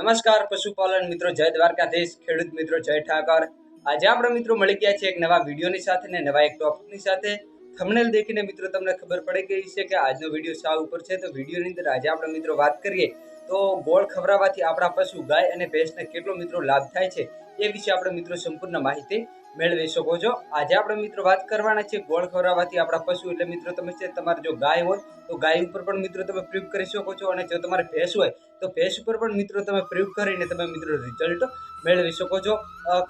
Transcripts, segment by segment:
નમસ્કાર પશુપાલન મિત્રો, જય દ્વારકાધીશ, ખેડૂત મિત્રો, જય ઠાકર. આજે આપણે મિત્રો મળી ગયા છે એક નવા વિડીયોની સાથે ને નવા એક ટોપિકની સાથે. થમનેલ દેખીને મિત્રો, તમને ખબર પડી ગઈ છે કે આજનો વીડિયો સાવ ઉપર છે? તો વિડીયોની અંદર આજે આપણે મિત્રો વાત કરીએ તો ગોળ ખવડાવવાથી આપણા પશુ ગાય અને ભેંસને કેટલો મિત્રો લાભ થાય છે? એ વિશે આપણે મિત્રો સંપૂર્ણ માહિતી મેળવી શકો છો. આજે આપણે મિત્રો વાત કરવાના છે ગોળ ખવડાવવાથી આપણા પશુ. એટલે મિત્રો તમે છે તમારે જો ગાય હોય, તો ગાય ઉપર પણ મિત્રો તમે પ્રયોગ કરી શકો છો. અને જો તમારે ભેંસ હોય, તો ભેંસ ઉપર પણ મિત્રો તમે પ્રયોગ કરીને તમે મિત્રો રિઝલ્ટ મેળવી શકો છો.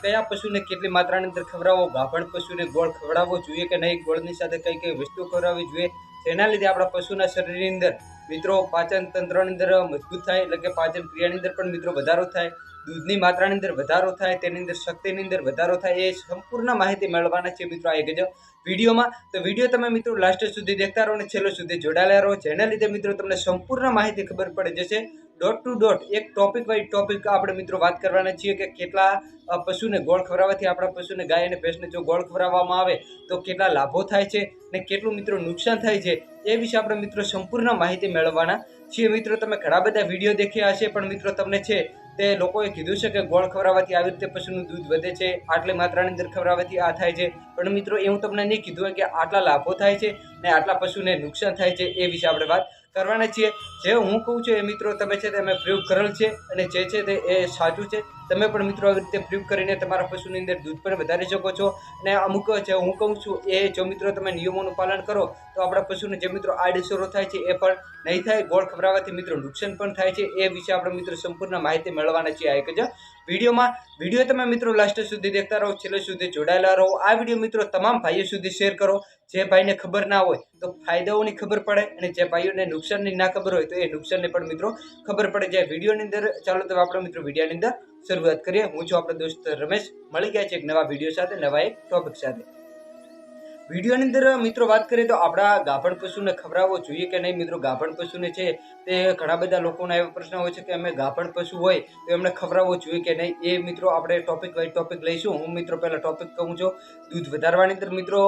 કયા પશુને કેટલી માત્રાની અંદર ખવડાવવો? ગાભણ પશુને ગોળ ખવડાવવો જોઈએ કે નહીં? ગોળની સાથે કઈ કઈ વસ્તુ ખવડાવવી જોઈએ? તેના લીધે આપણા પશુના શરીરની અંદર મિત્રો પાચન તંત્રની અંદર મજબૂત થાય. એટલે કે પાચન ક્રિયાની અંદર પણ મિત્રો વધારો થાય. દૂધની માત્રાની અંદર વધારો થાય, તેની અંદર શક્તિની અંદર વધારો થાય, એ સંપૂર્ણ માહિતી મેળવવાના છે મિત્રો આ એક જ વિડીયોમાં. તો વીડિયો તમે મિત્રો લાસ્ટ સુધી દેખતા રહો અને છેલ્લો સુધી જોડાયેલા રહો. જેના લીધે મિત્રો તમને સંપૂર્ણ માહિતી ખબર પડી જશે. ડોટ ટુ ડોટ એક ટોપિક વાઇઝ ટોપિક આપણે મિત્રો વાત કરવાના છીએ કે કેટલા પશુને ગોળ ખવડાવવાથી આપણા પશુને ગાય અને ભેંસને જો ગોળ ખવડાવવામાં આવે તો કેટલા લાભો થાય છે ને કેટલું મિત્રો નુકસાન થાય છે એ વિશે આપણે મિત્રો સંપૂર્ણ માહિતી મેળવવાના છીએ. મિત્રો તમે ઘણા બધા વીડિયો દેખ્યા હશે, પણ મિત્રો તમને છે તે લોકોએ કીધું છે કે ગોળ ખવડાવવાથી આવી રીતે પશુનું દૂધ વધે છે, આટલી માત્રાની અંદર ખવડાવવાથી આ થાય છે. પણ મિત્રો, એવું તમને નહીં કીધું હોય કે આટલા લાભો થાય છે ને આટલા પશુને નુકસાન થાય છે એ વિશે આપણે વાત કરવાના છીએ. જે હું કહું છું એ મિત્રો, તમે છે તે અમે પ્રયોગ કરેલ છે અને જે છે તે એ સાચું છે. તમે પણ મિત્રો આવી રીતે પ્રયોગ કરીને તમારા પશુની અંદર દૂધ પણ વધારી શકો છો. અને અમુક જે હું કહું છું, એ જો મિત્રો તમે નિયમોનું પાલન કરો, તો આપણા પશુને જે મિત્રો આડઅસરો થાય છે, એ પણ નહીં થાય. ગોળ ખવડાવવાથી મિત્રો નુકસાન પણ થાય છે. એ વિશે આપણે મિત્રો સંપૂર્ણ માહિતી મેળવવાના છીએ આ એક જ વિડીયોમાં. વીડિયો તમે મિત્રો લાસ્ટ સુધી દેખતા રહો, છેલ્લે સુધી જોડાયેલા રહો. આ વીડિયો મિત્રો તમામ ભાઈઓ સુધી શેર કરો. જે ભાઈને ખબર ના હોય, તો ફાયદાઓની ખબર પડે અને જે ભાઈઓને નુકસાનની ના ખબર હોય, તો એ નુકસાનની પણ મિત્રો ખબર પડે. જાય વિડીયોની અંદર, ચાલો તો આપણે મિત્રો વિડીયોની અંદર શરૂઆત કરીએ. હું છું આપણો દોસ્ત રમેશ. મળી ગયા છે એક નવા વીડિયો સાથે, નવા એક ટોપિક સાથે. વિડીયોની અંદર મિત્રો વાત કરીએ તો આપણા ગાભણ પશુને ખવડાવવો જોઈએ કે નહીં? મિત્રો, ગાભણ પશુને છે તે ઘણા બધા લોકોના એવા પ્રશ્ન હોય છે કે અમે ગાભણ પશુ હોય તો એમને ખવડાવવો જોઈએ કે નહીં? એ મિત્રો આપણે ટોપિક વાઇઝ ટોપિક લઈશું. હું મિત્રો પહેલાં ટોપિક કહું છું. દૂધ વધારવાની અંદર મિત્રો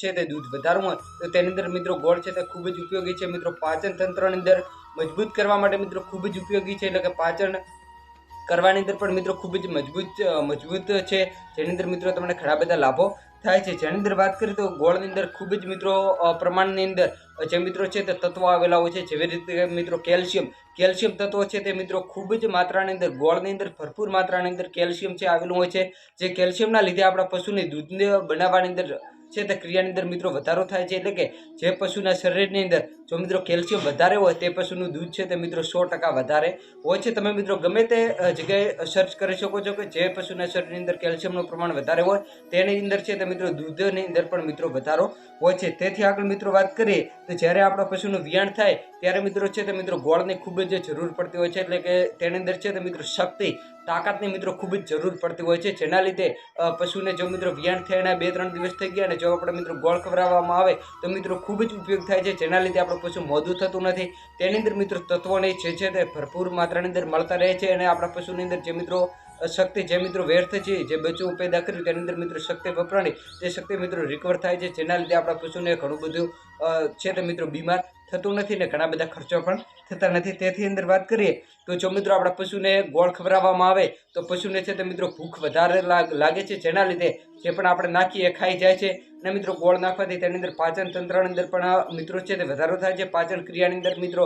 છે તે દૂધ વધારવું. હોય તો તેની અંદર મિત્રો ગોળ છે તે ખૂબ જ ઉપયોગી છે. મિત્રો, પાચન તંત્રની અંદર મજબૂત કરવા માટે મિત્રો ખૂબ જ ઉપયોગી છે. એટલે કે પાચન કરવાની અંદર પણ મિત્રો ખૂબ જ મજબૂત મજબૂત છે. જેની અંદર મિત્રો તમને ઘણા બધા લાભો થાય છે. જેની અંદર વાત કરીએ તો ગોળની અંદર ખૂબ જ મિત્રો પ્રમાણની અંદર જે મિત્રો છે તે તત્વો આવેલા હોય છે. જેવી રીતે મિત્રો કેલ્શિયમ કેલ્શિયમ તત્વો છે તે મિત્રો ખૂબ જ માત્રાની અંદર, ગોળની અંદર ભરપૂર માત્રાની અંદર કેલ્શિયમ છે આવેલું હોય છે. જે કેલ્શિયમના લીધે આપણા પશુને દૂધને બનાવવાની અંદર છે તે ક્રિયાની અંદર મિત્રો વધારો થાય છે. એટલે કે જે પશુના શરીરની અંદર જો મિત્રો કેલ્શિયમ વધારે હોય તે પશુનું દૂધ છે તે મિત્રો સો ટકા વધારે હોય છે. તમે મિત્રો ગમે તે જગ્યાએ સર્ચ કરી શકો છો કે જે પશુના શરીરની અંદર કેલ્શિયમનું પ્રમાણ વધારે હોય તેની અંદર છે તે મિત્રો દૂધની અંદર પણ મિત્રો વધારો હોય છે. તેથી આગળ મિત્રો વાત કરીએ તો જ્યારે આપણા પશુનું વિયાણ થાય ત્યારે મિત્રો છે તે મિત્રો ગોળની ખૂબ જ જરૂર પડતી હોય છે. એટલે કે તેની અંદર છે તે મિત્રો શક્તિ, તાકાતની મિત્રો ખૂબ જ જરૂર પડતી હોય છે. જેના લીધે પશુને જો મિત્રો વિયાણ થયાના બે ત્રણ દિવસ થઈ ગયા અને જો આપણે મિત્રો ગોળ ખવડાવવામાં આવે તો મિત્રો ખૂબ જ ઉપયોગ થાય છે. જેના લીધે આપણું પશુ મોદું થતું નથી. તેની અંદર મિત્રો તત્વોને જે છે તે ભરપૂર માત્રાની અંદર મળતા રહે છે અને આપણા પશુની અંદર જે મિત્રો શક્તિ, જે મિત્રો વ્યર્થ છે, જે બચ્ચું પેદા કર્યું તેની અંદર મિત્રો શક્તિ વપરાણી, તે શક્તિ મિત્રો રિકવર થાય છે. જેના લીધે આપણા પશુને ઘણું બધું છે તે મિત્રો બીમાર થતું નથી ને ઘણા બધા ખર્ચો પણ થતા નથી. તેથી અંદર વાત કરીએ તો જો મિત્રો આપણા પશુને ગોળ ખવડાવવામાં આવે, તો પશુને છે તે મિત્રો ભૂખ વધારે લાગ- લાગે છે. જેના લીધે જે પણ આપણે નાખીએ, ખાઈ જાય છે. અને મિત્રો, ગોળ નાખવાથી તેની અંદર પાચન તંત્રની અંદર પણ મિત્રો છે તે વધારો થાય છે. પાચન ક્રિયાની અંદર મિત્રો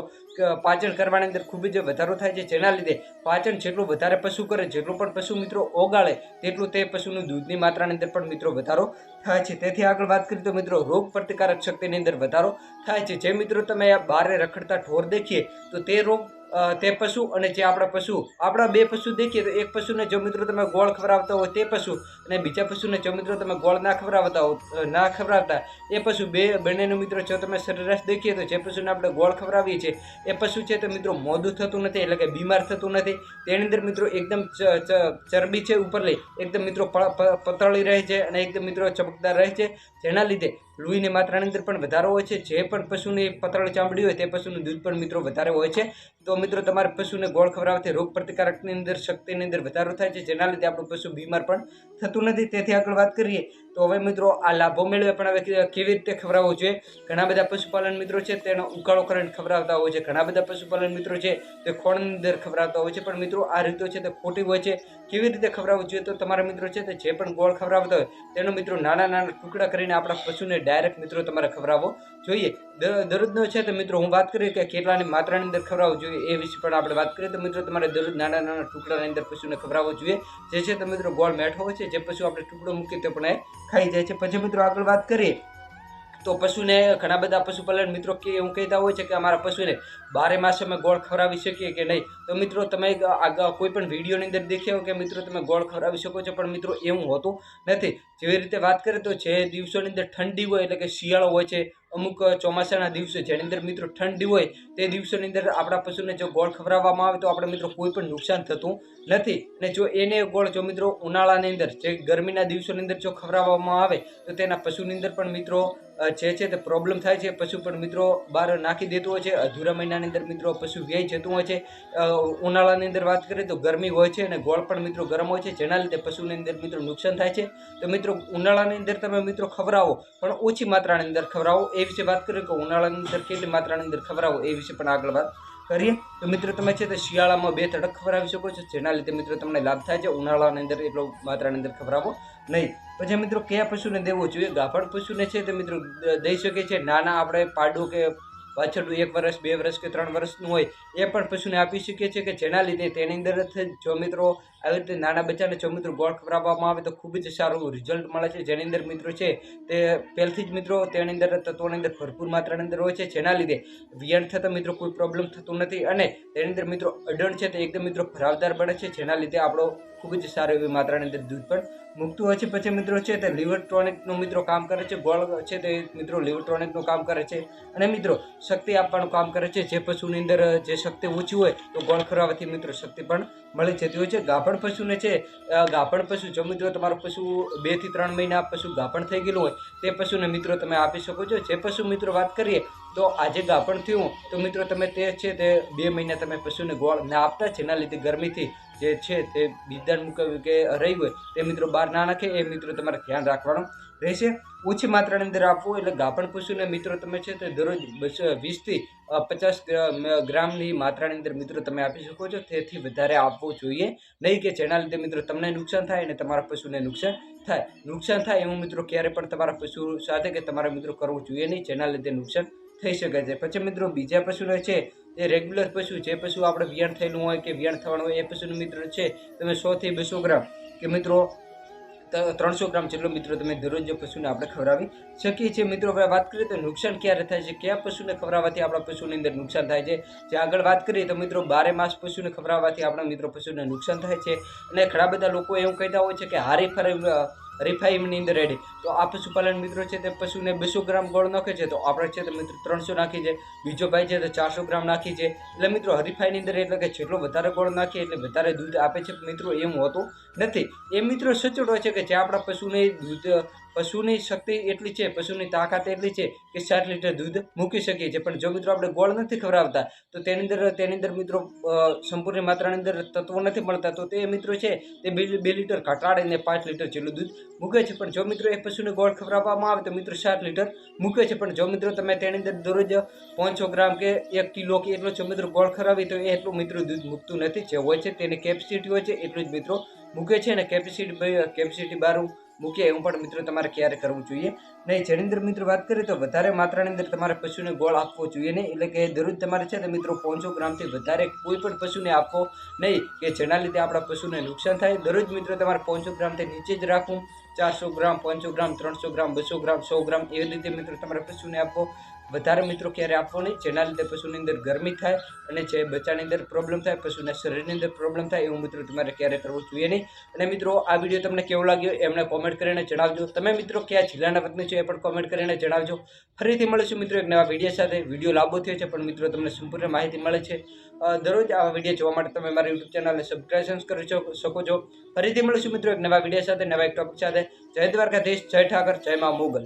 પાચન કરવાની અંદર ખૂબ જ વધારો થાય છે. જેના લીધે પાચન જેટલું વધારે પશુ કરે, જેટલું પણ પશુ મિત્રો ઓગાળે, તેટલું તે પશુનું દૂધની માત્રાની અંદર પણ મિત્રો વધારો થાય છે. તેથી આગળ વાત કરીએ તો મિત્રો, રોગ પ્રતિકારક શક્તિની અંદર વધારો થાય છે. જે મિત્રો તમે આ બારે રખડતા ઢોર દેખીએ, તો તે રોગ તે પશુ અને જે આપણા પશુ. આપણા બે પશુ દેખીએ તો એક પશુને જો મિત્રો તમે ગોળ ખવડાવતા હોય તે પશુ અને બીજા પશુને જો મિત્રો તમે ગોળ ના ખવડાવતા હો ના ખવડાવતા, એ પશુ બે, બંનેનું મિત્રો જો તમે સરેરાશ દેખીએ તો જે પશુને આપણે ગોળ ખવડાવીએ છીએ, એ પશુ છે તે મિત્રો મોદું થતું નથી, એટલે કે બીમાર થતું નથી. તેની અંદર મિત્રો એકદમ ચરબી છે ઉપર લઈ, એકદમ મિત્રો પતળી રહે છે અને એકદમ મિત્રો ચમકદાર રહે છે. જેના લીધે લોહીની માત્રાની અંદર પણ વધારો હોય છે. જે પણ પશુની પતળ ચામડી હોય તે પશુનું દૂધ પણ મિત્રો વધારે હોય છે. તો મિત્રો, તમારે પશુને ગોળ ખવડાવવાથી રોગ પ્રતિકારકની અંદર શક્તિની અંદર વધારો થાય છે, જેના લીધે આપણું પશુ બીમાર પણ થતું નથી. તેથી આગળ વાત કરીએ તો હવે મિત્રો આ લાભો મેળવે પણ હવે કેવી રીતે ખવડાવવો જોઈએ? ઘણા બધા પશુપાલન મિત્રો છે તેનો ઉકાળો કરીને ખવડાવતા હોય છે. ઘણા બધા પશુપાલન મિત્રો છે તે ખોળની અંદર ખવડાવતા હોય છે. પણ મિત્રો આ રીતો છે તે ખોટી હોય છે. કેવી રીતે ખવડાવવું જોઈએ? તો તમારા મિત્રો છે તે જે પણ ગોળ ખવડાવતા હોય તેનો મિત્રો નાના નાના ટુકડા કરીને આપણા પશુને ડાયરેક્ટ મિત્રો તમારે ખવડાવવો જોઈએ. દર- દરરોજનો છે તો મિત્રો હું વાત કરી કે કેટલાની માત્રાની અંદર ખવડાવવું જોઈએ એ વિશે પણ આપણે વાત કરીએ તો મિત્રો તમારે દરરોજ નાના નાના ટુકડાની અંદર પશુને ખવડાવવો જોઈએ. જે છે તો મિત્રો ગોળ મેઠો હોય છે, જે પશુ આપણે ટુકડો મૂકીએ તે પણ ખાઈ જાય છે. પછી મિત્રો આગળ વાત કરીએ. તો પશુને ઘણા બધા પશુપાલન મિત્રો કે એવું કહેતા હોય છે કે અમારા પશુને બારે માસ અમે ગોળ ખવડાવી શકીએ કે નહીં? તો મિત્રો, તમે કોઈ પણ વિડીયોની અંદર દેખ્યા હોય કે મિત્રો, તમે ગોળ ખવડાવી શકો છો, પણ મિત્રો, એવું હોતું નથી. જેવી રીતે વાત કરીએ તો જે દિવસોની અંદર ઠંડી હોય, એટલે કે શિયાળો હોય છે, અમુક ચોમાસાના દિવસો જેની અંદર મિત્રો ઠંડી હોય, તે દિવસોની અંદર આપણા પશુને જો ગોળ ખવડાવવામાં આવે તો આપણે મિત્રો કોઈ પણ નુકસાન થતું નથી. અને જો એને ગોળ જો મિત્રો ઉનાળાની અંદર, જે ગરમીના દિવસોની અંદર જો ખવડાવવામાં આવે, તો તેના પશુની અંદર પણ મિત્રો જે છે તે પ્રોબ્લેમ થાય છે, પશુ પણ મિત્રો બહાર નાખી દેતું હોય છે. અધૂરા મહિનાની અંદર મિત્રો પશુ વ્યય જતું હોય છે. ઉનાળાની અંદર વાત કરીએ તો ગરમી હોય છે અને ગોળ પણ મિત્રો ગરમ હોય છે, જેના લીધે પશુની અંદર મિત્રો નુકસાન થાય છે. તો મિત્રો ઉનાળાની અંદર તમે મિત્રો ખવડાવો, પણ ઓછી માત્રાની અંદર ખવડાવો. એ વિશે વાત કરીએ કે ઉનાળાની અંદર કેટલી માત્રાની અંદર ખવડાવો, એ વિશે પણ આગળ વાત કરીએ. તો મિત્રો, તમે છે તે શિયાળામાં બે તડક ખવડાવી શકો છો, જેના લીધે મિત્રો તમને લાભ થાય છે. ઉનાળાની અંદર એટલો માત્રાની અંદર ખવડાવો નહીં. પછી મિત્રો, કયા પશુને દેવો જોઈએ? ગાભણ પશુને છે તે મિત્રો દઈ શકે છે. નાના આપણે પાડો કે પાછળનું એક વર્ષ, બે વર્ષ કે ત્રણ વર્ષનું હોય, એ પણ પશુને આપી શકીએ છીએ કે જેના લીધે તેની અંદર જ મિત્રો આવી રીતે નાના બચ્ચાને જો મિત્રો ગોળ ખવડાવવામાં આવે તો ખૂબ જ સારું રિઝલ્ટ મળે છે. જેની અંદર મિત્રો છે તે પહેલથી જ મિત્રો તેની અંદર તત્વોની અંદર ભરપૂર માત્રાની અંદર હોય છે. જેના લીધે વિયણ થતાં મિત્રો કોઈ પ્રોબ્લેમ થતું નથી અને તેની અંદર મિત્રો અડણ છે તે એકદમ મિત્રો ભરાવદાર બને છે. જેના લીધે આપણો ખૂબ જ સારી એવી માત્રાની અંદર દૂધ પણ મૂકતું હોય છે. પછી મિત્રો છે તે લીવર ટોનિકનું મિત્રો કામ કરે છે. ગોળ છે તે મિત્રો લીવર ટોનિકનું કામ કરે છે. અને મિત્રો શક્તિ આપવાનું કામ કરે છે. જે પશુની અંદર, જે શક્તિ ઓછી હોય તો ગોળ ખવડાવવાથી મિત્રો શક્તિ પણ મળી જતી હોય છે. ગાભણ પશુને છે ગાભણ પશુ જો મિત્રો તમારું પશુ બેથી ત્રણ મહિના પશુ ગાભણ થઈ ગયેલું હોય, તે પશુને મિત્રો તમે આપી શકો છો. જે પશુ મિત્રો વાત કરીએ તો આજે ગાભણ થયું તો મિત્રો તમે તે છે તે બે મહિના તમે પશુને ગોળ ના આપતા, જેના લીધે ગરમીથી જે છે તે બીજદાન મુકાવ્યું કે રહી હોય, તે મિત્રો બહાર ના નાખે, એ મિત્રો તમારે ધ્યાન રાખવાનું રહેશે. ઓછી માત્રાની અંદર આપવું એટલે ગાભણ પશુને મિત્રો તમે છે તે દરરોજ બસો વીસથી પચાસ ગ્રામની માત્રાની અંદર મિત્રો તમે આપી શકો છો. તેથી વધારે આપવું જોઈએ. નહીં કે જેના લીધે મિત્રો તમને નુકસાન થાય અને તમારા પશુને નુકસાન થાય. નુકસાન થાય એવું મિત્રો ક્યારે પણ તમારા પશુ સાથે કે તમારા મિત્રો કરવું જોઈએ નહીં. જેના લીધે નુકસાન થઈ શકે છે. પછી મિત્રો બીજા પશુને છે એ રેગ્યુલર પશુ, જે પશુ આપણે વિયાણ થયેલું હોય કે વિયાણ થવાનું હોય એ પશુનું મિત્રો છે, તમે સોથી બસો ગ્રામ કે મિત્રો ત્રણસો ગ્રામ જેટલો મિત્રો તમે દરરોજ પશુને આપણે ખવડાવી શકીએ છીએ. મિત્રો હવે વાત કરીએ તો નુકસાન ક્યારે થાય છે? કયા પશુને ખવડાવવાથી આપણા પશુની અંદર નુકસાન થાય છે? જે આગળ વાત કરીએ તો મિત્રો બારે માસ પશુને ખવડાવવાથી આપણા મિત્રો પશુને નુકસાન થાય છે. અને ઘણા બધા લોકો એવું કહેતા હોય છે કે હારી ફરી હરીફાઈની અંદર રેડી તો આ પશુપાલન મિત્રો છે તે પશુને બસો ગ્રામ ગોળ નાખે છે, તો આપણે છે તો મિત્રો ત્રણસો નાખી છે. બીજો ભાઈ છે તો ચારસો ગ્રામ નાખી છે. એટલે મિત્રો હરીફાઈની અંદર એટલે કે જેટલો વધારે ગોળ નાખીએ એટલે વધારે દૂધ આપે છે. મિત્રો એમ હોતું નથી. એ મિત્રો સચોટ હોય છે કે જે આપણા પશુને દૂધ પશુની શક્તિ એટલી છે, પશુની તાકાત એટલી છે કે સાત લીટર દૂધ મૂકી શકીએ છીએ. પણ જો મિત્રો આપણે ગોળ નથી ખવડાવતા, તો તેની અંદર તેની અંદર મિત્રો સંપૂર્ણ માત્રાની અંદર તત્વો નથી મળતા. તો તે મિત્રો છે, તે બે લીટર ઘટાડીને પાંચ લીટર જેટલું દૂધ મૂકે છે. પણ જો મિત્રો એ પશુને ગોળ ખવડાવવામાં આવે, તો મિત્રો સાત લીટર મૂકે છે. પણ જો મિત્રો તમે તેની અંદર દરરોજ પાંચસો ગ્રામ કે એક કિલો કે એટલો જો મિત્રો ગોળ ખવડાવી, તો એ એટલું મિત્રો દૂધ મૂકતું નથી. જે હોય છે, તેની કેપેસિટી હોય છે, એટલું જ મિત્રો મૂકે છે. અને કેપેસિટી કેપેસિટી બારું મૂકે એવું પણ મિત્રો તમારે ક્યારે કરવું જોઈએ. નહીં જેની અંદર મિત્રો વાત કરીએ તો વધારે માત્રાની અંદર તમારે પશુને ગોળ આપવો જોઈએ નહીં. એટલે કે દરરોજ તમારે છે ને મિત્રો પાંચસો ગ્રામથી વધારે કોઈ પણ પશુને આપવો નહીં, કે જેના લીધે આપણા પશુને નુકસાન થાય. દરરોજ મિત્રો તમારે પાંચસો ગ્રામથી નીચે જ રાખવું. ચારસો ગ્રામ, પાંચસો ગ્રામ, ત્રણસો ગ્રામ, બસો ગ્રામ, સો ગ્રામ એવી રીતે મિત્રો તમારે પશુને આપવો વધારે મિત્રો ક્યારે આપવો નહીં. જેના લીધે પશુની અંદર ગરમી થાય અને જે બચ્ચાની અંદર પ્રોબ્લેમ થાય, પશુના શરીરની અંદર પ્રોબ્લેમ થાય, એવું મિત્રો તમારે ક્યારે કરવું જોઈએ નહીં. અને મિત્રો, આ વીડિયો તમને કેવો લાગ્યો એમને કોમેન્ટ કરીને જણાવજો. તમે મિત્રો કયા જિલ્લાના વતની છો એ પણ કોમેન્ટ કરીને જણાવજો. ફરીથી મળીશું મિત્રો એક નવા વીડિયો સાથે. વીડિયો લાંબો થયો છે, પણ મિત્રો તમને સંપૂર્ણ માહિતી મળે છે. દરરોજ આવા વીડિયો જોવા માટે તમે મારા યુટ્યુબ ચેનલને સબસ્ક્રાઇબ કરી શકો- શકો છો. ફરીથી મળીશું મિત્રો એક નવા વીડિયો સાથે, નવા એક ટોપિક સાથે. જય દ્વારકાધીશ, જય ઠાકર, જય મા મોગલ.